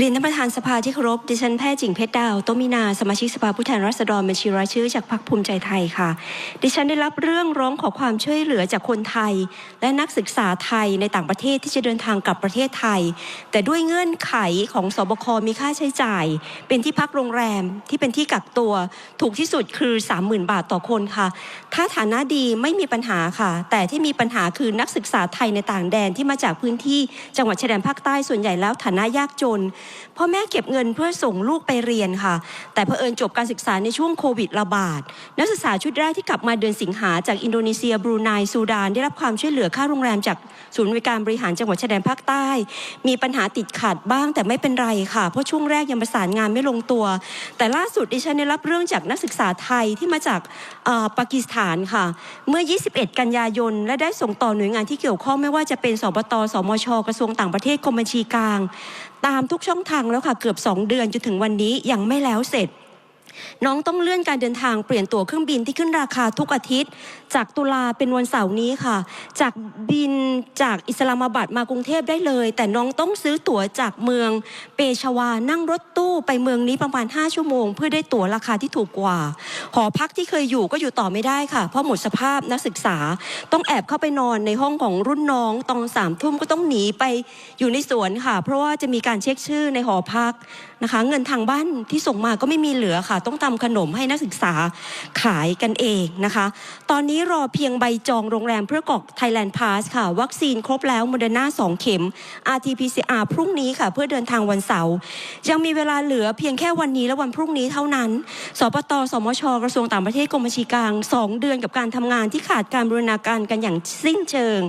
เรียนท่านประธานสภาที่เคารพ ดิฉันแพทย์จิงเพชรดาว โตมินา สมาชิกสภาผู้แทนราษฎรบัญชีรายชื่อจากพรรคภูมิใจไทยค่ะ ดิฉันได้รับเรื่องร้องขอความช่วยเหลือจากคนไทย และนักศึกษาไทยในต่างประเทศที่จะเดินทางกลับประเทศไทย แต่ด้วยเงื่อนไขของสบค มีค่าใช้จ่าย เป็นที่พักโรงแรมที่เป็นที่กักตัว ถูกที่สุดคือ 30,000 บาทต่อคนค่ะ ถ้าฐานะดีไม่มีปัญหาค่ะ แต่ที่มีปัญหาคือนักศึกษาไทยในต่างแดนที่มาจากพื้นที่จังหวัดชายแดนภาคใต้ส่วนใหญ่แล้วฐานะยากจนพ่อแม่เก็บเงินเพื่อส่งลูกไปเรียนค่ะ แต่เผอิญจบการศึกษาในช่วงโควิดระบาด นักศึกษาชุดแรกที่กลับมาเดือนสิงหาจากอินโดนีเซียบรูไนซูดาน ได้รับความช่วยเหลือค่าโรงแรมจากศูนย์บริการบริหารจังหวัดชายแดนภาคใต้ มีปัญหาติดขัดบ้างแต่ไม่เป็นไรค่ะ เพราะช่วงแรกยังประสานงานไม่ลงตัว แต่ล่าสุดดิฉันได้รับเรื่องจากนักศึกษาไทยที่มาจากปากีสถานค่ะ เมื่อ 21 กันยายน และได้ส่งต่อหน่วยงานที่เกี่ยวข้องไม่ว่าจะเป็นสบตสมชกระทรวงต่างประเทศกรมบัญชีกลาง ตามทุกช่ององทางแล้วค่ะ เกือบ 2 เดือนจนถึงวันนี้ยังไม่แล้วเสร็จ น้องต้องเลื่อนการเดินทางเปลี่ยนตั๋วเครื่องบินที่ขึ้นราคาทุกอาทิตย์ จากตุลาเป็นวันเสาร์นี้ค่ะ จากบินจากอิสลามาบัดมากรุงเทพได้เลย แต่น้องต้องซื้อตั๋วจากเมืองเปชวานั่งรถตู้ไปเมืองนี้ประมาณ 5 ชั่วโมง เพื่อได้ตั๋วราคาที่ถูกกว่า หอพักที่เคยอยู่ก็อยู่ต่อไม่ได้ค่ะ เพราะหมดสภาพนักศึกษาต้องแอบเข้าไปนอนในห้องของรุ่นน้องตอนสามทุ่มก็ต้องหนีไปอยู่ในสวนค่ะ เพราะว่าจะมีการเช็คชื่อในหอพักนะคะ เงินทางบ้านที่ส่งมาก็ไม่มีเหลือค่ะต้องทำขนมให้นักศึกษาขายกันเองนะคะ ตอนนี้รอเพียงใบจองโรงแรมเพื่อกอก Thailand Pass ค่ะ วัคซีนครบแล้วโมเดอร์นา2เข็ม RT-PCR พรุ่งนี้ค่ะ เพื่อเดินทางวันเสาร์ยังมีเวลาเหลือเพียงแค่วันนี้และวันพรุ่งนี้เท่านั้น สปตสมช กระทรวงต่างประเทศกรมบัญชีกลาง 2 เดือนกับการทำงานที่ขาดการบรูรณาการกันอย่างสิ้นเชิง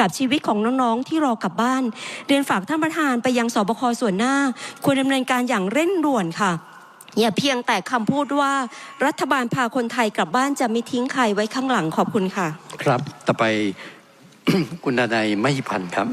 กับชีวิตของน้องๆที่รอกลับบ้าน เรียนฝากท่านประธานไปยังสบคส่วนหน้า ควรดำเนินการอย่างเร่งด่วนค่ะ อย่าเพียงแต่คำพูดว่ารัฐบาลพาคนไทยกลับบ้านจะไม่ทิ้งใครไว้ข้างหลังขอบคุณค่ะ ครับ ต่อไป คุณนายไม่พันธ์ครับ